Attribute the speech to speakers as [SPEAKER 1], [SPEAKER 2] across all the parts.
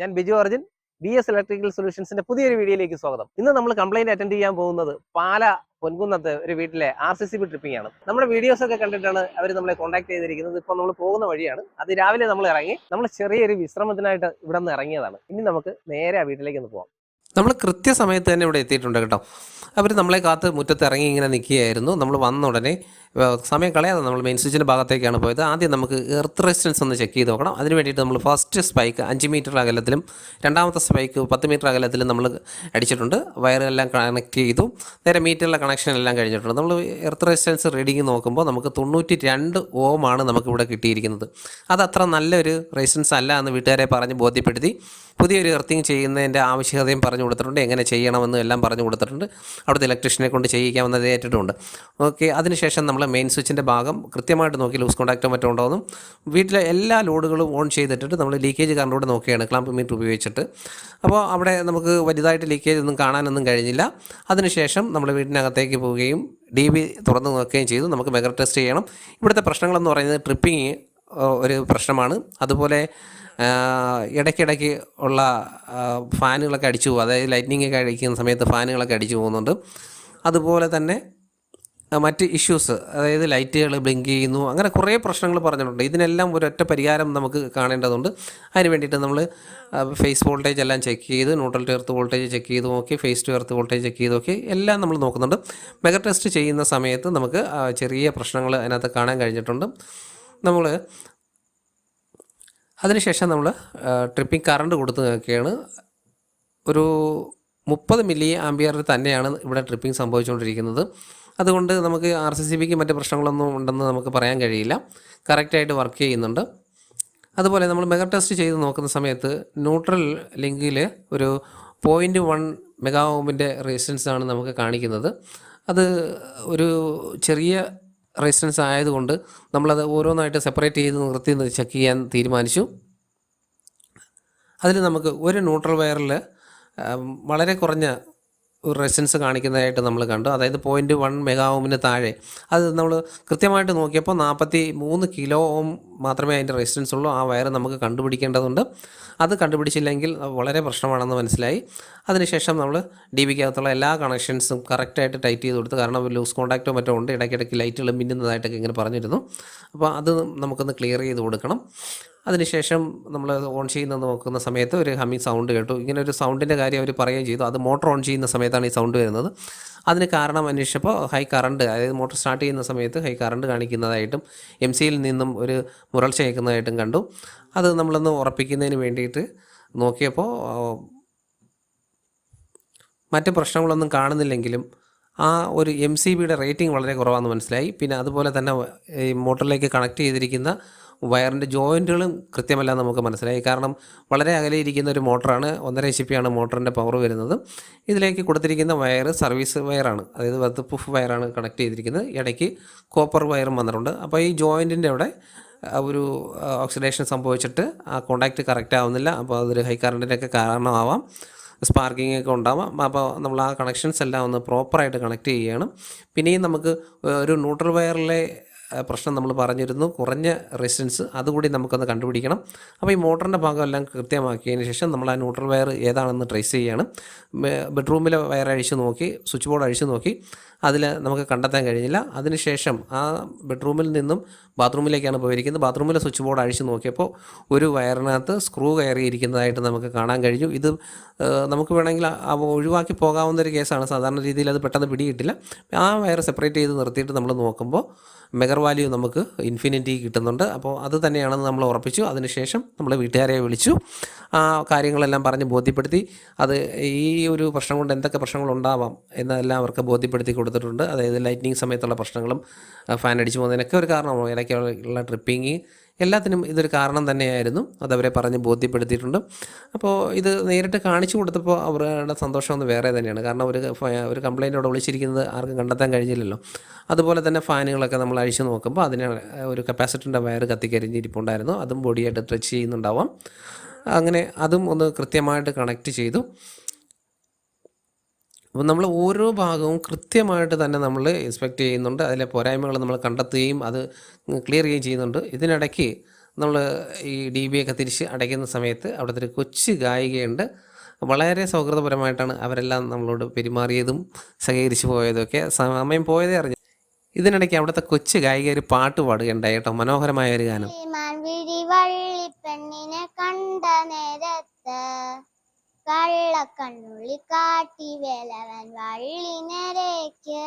[SPEAKER 1] ഞാൻ Biju Arjun B S electrical സൊല്യൂഷൻസിന്റെ പുതിയൊരു വീഡിയോയിലേക്ക് സ്വാഗതം. ഇന്ന് നമ്മൾ കംപ്ലൈന്റ് അറ്റൻഡ് ചെയ്യാൻ പോകുന്നത് പാല പൊൻകുന്നത്ത് ഒരു വീട്ടിലെ R C C B tripping ആണ്. നമ്മുടെ വീഡിയോസ് ഒക്കെ കണ്ടിട്ടാണ് അവർ നമ്മളെ കോൺടാക്ട് ചെയ്തിരിക്കുന്നത്. ഇപ്പൊ നമ്മൾ പോകുന്ന വഴിയാണ്. അത് രാവിലെ നമ്മൾ ഇറങ്ങി നമ്മൾ ചെറിയൊരു വിശ്രമത്തിനായിട്ട് ഇവിടെ നിന്ന് ഇറങ്ങിയതാണ്. ഇനി നമുക്ക് നേരെ ആ വീട്ടിലേക്ക് ഒന്ന് പോകാം
[SPEAKER 2] നമ്മൾ കൃത്യസമയത്ത് തന്നെ ഇവിടെ എത്തിയിട്ടുണ്ട് കേട്ടോ. അവർ നമ്മളെ കാത്ത് മുറ്റത്ത് ഇറങ്ങി ഇങ്ങനെ നിൽക്കുകയായിരുന്നു നമ്മൾ വന്ന ഉടനെ സമയം കളയാതെ നമ്മൾ മെയിൻ സ്വിച്ചിന്റെ ഭാഗത്തേക്കാണ് പോയത്. ആദ്യം നമുക്ക് എർത്ത് റെസിസ്റ്റൻസ് ഒന്ന് ചെക്ക് ചെയ്ത് നോക്കണം. അതിന് വേണ്ടിയിട്ട് നമ്മൾ ഫസ്റ്റ് സ്പൈക്ക് അഞ്ച് മീറ്റർ അകലത്തിലും രണ്ടാമത്തെ സ്പൈക്ക് പത്ത് മീറ്റർ അകലത്തിലും നമ്മൾ അടിച്ചിട്ടുണ്ട്. വയറെല്ലാം കണക്ട് ചെയ്തു. നേരെ മീറ്ററിലെ കണക്ഷൻ എല്ലാം കഴിഞ്ഞിട്ടുണ്ട്. നമ്മൾ എർത്ത് റെസിസ്റ്റൻസ് റീഡിങ് നോക്കുമ്പോൾ നമുക്ക് തൊണ്ണൂറ്റി രണ്ട് ഓമാണ് നമുക്കിവിടെ കിട്ടിയിരിക്കുന്നത്. അത് അത്ര നല്ലൊരു റെസിസ്റ്റൻസ് അല്ല എന്ന് വീട്ടുകാരെ പറഞ്ഞ് ബോധ്യപ്പെടുത്തി. പുതിയൊരു എർത്തിങ് ചെയ്യുന്നതിന്റെ ആവശ്യകതയും പറഞ്ഞു കൊടുത്തിട്ടുണ്ട്. എങ്ങനെ ചെയ്യണമെന്നും എല്ലാം പറഞ്ഞു കൊടുത്തിട്ടുണ്ട്. അവിടുത്തെ ഇലക്ട്രീഷ്യനെ കൊണ്ട് ചെയ്യിക്കാമെന്നത് ഏറ്റിട്ടുണ്ട് ഓക്കെ അതിനുശേഷം നമ്മൾ മെയിൻ സ്വിച്ചിന്റെ ഭാഗം കൃത്യമായിട്ട് നോക്കി ലൂസ് കോണ്ടാക്റ്റോ മറ്റോ ഉണ്ടോയെന്നും വീട്ടിലെ എല്ലാ ലോഡുകളും ഓൺ ചെയ്തിട്ടിട്ട് നമ്മൾ ലീക്കേജ് കറണ്ടോടെ നോക്കുകയാണ് ക്ലാമ്പ് മീറ്റർ ഉപയോഗിച്ചിട്ട്. അപ്പോൾ അവിടെ നമുക്ക് വലുതായിട്ട് ലീക്കേജ് ഒന്നും കാണാനൊന്നും കഴിഞ്ഞില്ല. അതിനുശേഷം നമ്മൾ വീടിനകത്തേക്ക് പോവുകയും ഡി ബി തുറന്ന് നോക്കുകയും ചെയ്തു. നമുക്ക് മെഗർ ടെസ്റ്റ് ചെയ്യണം. ഇവിടുത്തെ പ്രശ്നങ്ങളെന്ന് പറയുന്നത് ട്രിപ്പിങ് ഒരു പ്രശ്നമാണ്. അതുപോലെ ഇടയ്ക്കിടയ്ക്ക് ഉള്ള ഫാനുകളൊക്കെ അടിച്ചു പോകും. അതായത് ലൈറ്റ്നിങ് ഒക്കെ അടിക്കുന്ന സമയത്ത് ഫാനുകളൊക്കെ അടിച്ചു പോകുന്നുണ്ട്. അതുപോലെ തന്നെ മറ്റ് ഇഷ്യൂസ് അതായത് ലൈറ്റുകൾ ബ്ലിങ്ക് ചെയ്യുന്നു അങ്ങനെ കുറേ പ്രശ്നങ്ങൾ പറഞ്ഞിട്ടുണ്ട്. ഇതിനെല്ലാം ഒരൊറ്റ പരിഹാരം നമുക്ക് കാണേണ്ടതുണ്ട്. അതിന് വേണ്ടിയിട്ട് നമ്മൾ ഫേസ് വോൾട്ടേജ് എല്ലാം ചെക്ക് ചെയ്ത് neutral to earth voltage check ചെയ്ത് നോക്കി phase to earth voltage check ചെയ്ത് നോക്കി എല്ലാം നമ്മൾ നോക്കുന്നുണ്ട്. മെഗ ടെസ്റ്റ് ചെയ്യുന്ന സമയത്ത് നമുക്ക് ചെറിയ പ്രശ്നങ്ങൾ അതിനകത്ത് കാണാൻ കഴിഞ്ഞിട്ടുണ്ട്. നമ്മൾ അതിനുശേഷം നമ്മൾ ട്രിപ്പിംഗ് കറണ്ട് കൊടുത്ത് നോക്കുകയാണ് ഒരു മുപ്പത് മില്ലി ആംബിയറിൽ തന്നെയാണ് ഇവിടെ ട്രിപ്പിംഗ് സംഭവിച്ചുകൊണ്ടിരിക്കുന്നത്. അതുകൊണ്ട് നമുക്ക് ആർ സി സി ബിക്ക് മറ്റ് പ്രശ്നങ്ങളൊന്നും ഉണ്ടെന്ന് നമുക്ക് പറയാൻ കഴിയില്ല. കറക്റ്റായിട്ട് വർക്ക് ചെയ്യുന്നുണ്ട്. അതുപോലെ നമ്മൾ മെഗാ ടെസ്റ്റ് ചെയ്ത് നോക്കുന്ന സമയത്ത് ന്യൂട്രൽ ലിങ്കിൽ ഒരു പോയിന്റ് വൺ മെഗാ ഓമിന്റെ റെസിസ്റ്റൻസ് ആണ് നമുക്ക് കാണിക്കുന്നത്. അത് ഒരു ചെറിയ റെസിസ്റ്റൻസ് ആയതുകൊണ്ട് നമ്മളത് ഓരോന്നായിട്ട് സെപ്പറേറ്റ് ചെയ്ത് നിർത്തി ചെക്ക് ചെയ്യാൻ തീരുമാനിച്ചു. അതിൽ നമുക്ക് ഒരു ന്യൂട്രൽ വയറിൽ വളരെ കുറഞ്ഞ റെസിസ്റ്റൻസ് കാണിക്കുന്നതായിട്ട് നമ്മൾ കണ്ടു. അതായത് പോയിന്റ് വൺ മെഗാ ഓമിന് താഴെ. അത് നമ്മൾ കൃത്യമായിട്ട് നോക്കിയപ്പോൾ നാൽപ്പത്തി മൂന്ന് കിലോ ഓം മാത്രമേ അതിന്റെ റെസിസ്റ്റൻസ് ഉള്ളൂ. ആ വയർ നമുക്ക് കണ്ടുപിടിക്കേണ്ടതുണ്ട്. അത് കണ്ടുപിടിച്ചില്ലെങ്കിൽ വളരെ പ്രശ്നമാണെന്ന് മനസ്സിലായി. അതിനുശേഷം നമ്മൾ ഡി ബിക്കകത്തുള്ള എല്ലാ കണക്ഷൻസും കറക്റ്റായിട്ട് ടൈറ്റ് ചെയ്ത് കൊടുത്ത് കാരണം ലൂസ് കോൺടാക്റ്റോ മറ്റോ ഉണ്ട്. ഇടയ്ക്കിടയ്ക്ക് ലൈറ്റുകൾ മിന്നുന്നതായിട്ടൊക്കെ ഇങ്ങനെ പറഞ്ഞിരുന്നു. അപ്പോൾ അത് നമുക്കൊന്ന് ക്ലിയർ ചെയ്ത് കൊടുക്കണം. അതിനുശേഷം നമ്മൾ ഓൺ ചെയ്യുന്നത് നോക്കുന്ന സമയത്ത് ഒരു ഹമ്മിങ് സൗണ്ട് കേട്ടു. ഇങ്ങനെ ഒരു സൗണ്ടിന്റെ കാര്യം അവർ പറയുകയും ചെയ്തു. അത് മോട്ടോർ ഓൺ ചെയ്യുന്ന സമയത്താണ് ഈ സൗണ്ട് വരുന്നത്. അതിന് കാരണം അന്വേഷിച്ചപ്പോൾ ഹൈ കറണ്ട് അതായത് മോട്ടോർ സ്റ്റാർട്ട് ചെയ്യുന്ന സമയത്ത് ഹൈ കറണ്ട് കാണിക്കുന്നതായിട്ടും എം സിയിൽ നിന്നും ഒരു മുരൾച്ച കേൾക്കുന്നതായിട്ടും കണ്ടു. അത് നമ്മളൊന്ന് ഉറപ്പിക്കുന്നതിന് വേണ്ടിയിട്ട് നോക്കിയപ്പോൾ മറ്റ് പ്രശ്നങ്ങളൊന്നും കാണുന്നില്ലെങ്കിലും ആ ഒരു എം സി ബിയുടെ റേറ്റിംഗ് വളരെ കുറവാണെന്ന് മനസ്സിലായി. പിന്നെ അതുപോലെ തന്നെ ഈ മോട്ടറിലേക്ക് കണക്ട് ചെയ്തിരിക്കുന്ന വയറിന്റെ ജോയിന്റുകളും കൃത്യമല്ല നമുക്ക് മനസ്സിലായി. കാരണം വളരെ അകലെ ഇരിക്കുന്ന ഒരു മോട്ടറാണ് ഒന്നര പി ആണ് മോട്ടറിന്റെ പവർ വരുന്നത്. ഇതിലേക്ക് കൊടുത്തിരിക്കുന്ന വയർ സർവീസ് വയറാണ് അതായത് വെത്ത് പ്രൂഫ് വയറാണ് കണക്ട് ചെയ്തിരിക്കുന്നത്. ഇടയ്ക്ക് കോപ്പർ വയറും വന്നിട്ടുണ്ട്. അപ്പോൾ ഈ ജോയിന്റിന്റെ അവിടെ ഒരു ഓക്സിഡേഷൻ സംഭവിച്ചിട്ട് ആ കോണ്ടാക്റ്റ് കറക്റ്റ് ആവുന്നില്ല. അപ്പോൾ അതൊരു ഹൈ കറണ്ടിനൊക്കെ കാരണമാവാം. സ്പാർക്കിംഗ് ഒക്കെ ഉണ്ടാവാം. അപ്പോൾ നമ്മൾ ആ കണക്ഷൻസ് എല്ലാം ഒന്ന് പ്രോപ്പറായിട്ട് കണക്ട് ചെയ്യണം. പിന്നെയും നമുക്ക് ഒരു ന്യൂട്രൽ വയറിലെ പ്രശ്നം നമ്മൾ പറഞ്ഞിരുന്നു. കുറഞ്ഞ റെസിസ്റ്റൻസ് അതുകൂടി നമുക്കൊന്ന് കണ്ടുപിടിക്കണം. അപ്പോൾ ഈ മോട്ടറിന്റെ ഭാഗമെല്ലാം കൃത്യമാക്കിയതിന് ശേഷം നമ്മൾ ആ ന്യൂട്രൽ വയർ ഏതാണെന്ന് ട്രേസ് ചെയ്യാണ്. ബെഡ്റൂമിലെ വയർ അഴിച്ച് നോക്കി സ്വിച്ച് ബോർഡ് അഴിച്ച് നോക്കി. അതിൽ നമുക്ക് കണ്ടെത്താൻ കഴിഞ്ഞില്ല. അതിനുശേഷം ആ ബെഡ്റൂമിൽ നിന്നും ബാത്റൂമിലേക്കാണ് പോയിരിക്കുന്നത്. ബാത്റൂമിലെ സ്വിച്ച് ബോർഡ് അഴിച്ച് നോക്കിയപ്പോൾ ഒരു വയറിനകത്ത് സ്ക്രൂ കയറിയിരിക്കുന്നതായിട്ട് നമുക്ക് കാണാൻ കഴിഞ്ഞു. ഇത് നമുക്ക് വേണമെങ്കിൽ ഒഴിവാക്കി പോകാവുന്ന ഒരു കേസാണ് സാധാരണ രീതിയിൽ അത് പെട്ടെന്ന് പിടിയിട്ടില്ല. ആ വയർ സെപ്പറേറ്റ് ചെയ്ത് നിർത്തിയിട്ട് നമ്മൾ നോക്കുമ്പോൾ മെഗർ വാല്യൂ നമുക്ക് ഇൻഫിനിറ്റി കിട്ടുന്നുണ്ട്. അപ്പോൾ അത് തന്നെയാണെന്ന് നമ്മൾ ഉറപ്പിച്ചു. അതിനുശേഷം നമ്മൾ വീട്ടുകാരെ വിളിച്ചു. ആ കാര്യങ്ങളെല്ലാം പറഞ്ഞ് ബോധ്യപ്പെടുത്തി. അത് ഈ ഒരു പ്രശ്നം കൊണ്ട് എന്തൊക്കെ പ്രശ്നങ്ങളുണ്ടാവാം എന്നെല്ലാം അവർക്ക് ബോധ്യപ്പെടുത്തി കൊടുത്തിട്ടുണ്ട്. അതായത് ലൈറ്റിനിങ് സമയത്തുള്ള പ്രശ്നങ്ങളും ഫാൻ അടിച്ചു പോകുന്നതിനൊക്കെ ഒരു കാരണമാണ്. ഇടയ്ക്കുള്ള ട്രിപ്പിങ് എല്ലാത്തിനും ഇതൊരു കാരണം തന്നെയായിരുന്നു. അതവരെ പറഞ്ഞ് ബോധ്യപ്പെടുത്തിയിട്ടുണ്ട്. അപ്പോൾ ഇത് നേരിട്ട് കാണിച്ചു കൊടുത്തപ്പോൾ അവരുടെ സന്തോഷം ഒന്ന് വേറെ തന്നെയാണ്. കാരണം ഒരു ഒരു കംപ്ലയിന്റോടെ വിളിച്ചിരിക്കുന്നത് ആർക്കും കണ്ടെത്താൻ കഴിഞ്ഞില്ലല്ലോ. അതുപോലെ തന്നെ ഫാനുകളൊക്കെ നമ്മൾ അഴിച്ചു നോക്കുമ്പോൾ അതിന് ഒരു കപ്പാസിറ്ററിന്റെ വയർ കത്തിക്കരിഞ്ഞിരിപ്പുണ്ടായിരുന്നു. അതും ബോഡിയായിട്ട് ടച്ച് ചെയ്യുന്നുണ്ടാവാം. അങ്ങനെ അതും ഒന്ന് കൃത്യമായിട്ട് കണക്ട് ചെയ്തു. അപ്പോൾ നമ്മൾ ഓരോ ഭാഗവും കൃത്യമായിട്ട് തന്നെ നമ്മൾ ഇൻസ്പെക്റ്റ് ചെയ്യുന്നുണ്ട്. അതിലെ പോരായ്മകൾ നമ്മൾ കണ്ടെത്തുകയും അത് ക്ലിയർ ചെയ്യുകയും ചെയ്യുന്നുണ്ട്. ഇതിനിടയ്ക്ക് നമ്മൾ ഈ ഡി ബി ഒക്കെ തിരിച്ച് അടയ്ക്കുന്ന സമയത്ത് അവിടുത്തെ ഒരു കൊച്ചു ഗായികയുണ്ട്. വളരെ സൗഹൃദപരമായിട്ടാണ് അവരെല്ലാം നമ്മളോട് പെരുമാറിയതും സഹകരിച്ചു പോയതൊക്കെ സമയം പോയതേ അറിഞ്ഞു. ഇതിനിടയ്ക്ക് അവിടുത്തെ കൊച്ചു ഗായിക ഒരു പാട്ട് പാടുകയുണ്ടായി കേട്ടോ. മനോഹരമായ ഒരു ഗാനം.
[SPEAKER 3] കണ്ട നേരത്ത് കള്ളക്കണ്ണുള്ളി കാട്ടി വേലവൻ വള്ളിനരയ്ക്ക്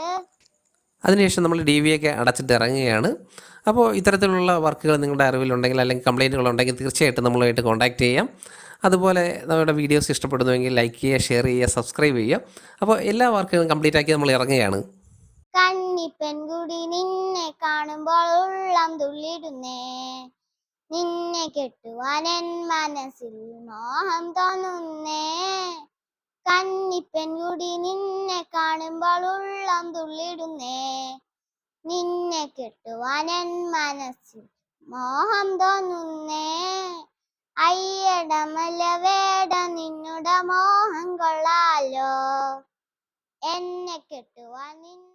[SPEAKER 2] അതിനുശേഷം നമ്മൾ ഡി വി ഒക്കെ അടച്ചിട്ട് ഇറങ്ങുകയാണ് അപ്പോൾ ഇത്തരത്തിലുള്ള വർക്കുകൾ നിങ്ങളുടെ അറിവിലുണ്ടെങ്കിൽ അല്ലെങ്കിൽ കംപ്ലൈന്റുകൾ ഉണ്ടെങ്കിൽ തീർച്ചയായിട്ടും നമ്മളുമായിട്ട് കോൺടാക്ട് ചെയ്യാം. അതുപോലെ നമ്മുടെ വീഡിയോസ് ഇഷ്ടപ്പെടുന്നുവെങ്കിൽ ലൈക്ക് ചെയ്യുക ഷെയർ ചെയ്യുക സബ്സ്ക്രൈബ് ചെയ്യുക. അപ്പോൾ എല്ലാ വർക്കുകളും കംപ്ലീറ്റ് ആക്കി നമ്മൾ ഇറങ്ങുകയാണ്.
[SPEAKER 3] കന്നി പെൺകുടി നിന്നെ കാണുമ്പോൾ ഉള്ളം തുള്ളിടുന്നേ. നിന്നെ കെട്ടുവാൻ മനസ്സിൽ മോഹം തോന്നുന്നേ. കന്നിപ്പെൻകുടി നിന്നെ കാണുമ്പോൾ ഉള്ളം തുള്ളിടുന്നേ. നിന്നെ കെട്ടുവാൻ മനസ്സിൽ മോഹം തോന്നുന്നേ. അയ്യടമല വേട നിന്നുടെ മോഹം കൊള്ളാലോ. എന്നെ കെട്ടുവാൻ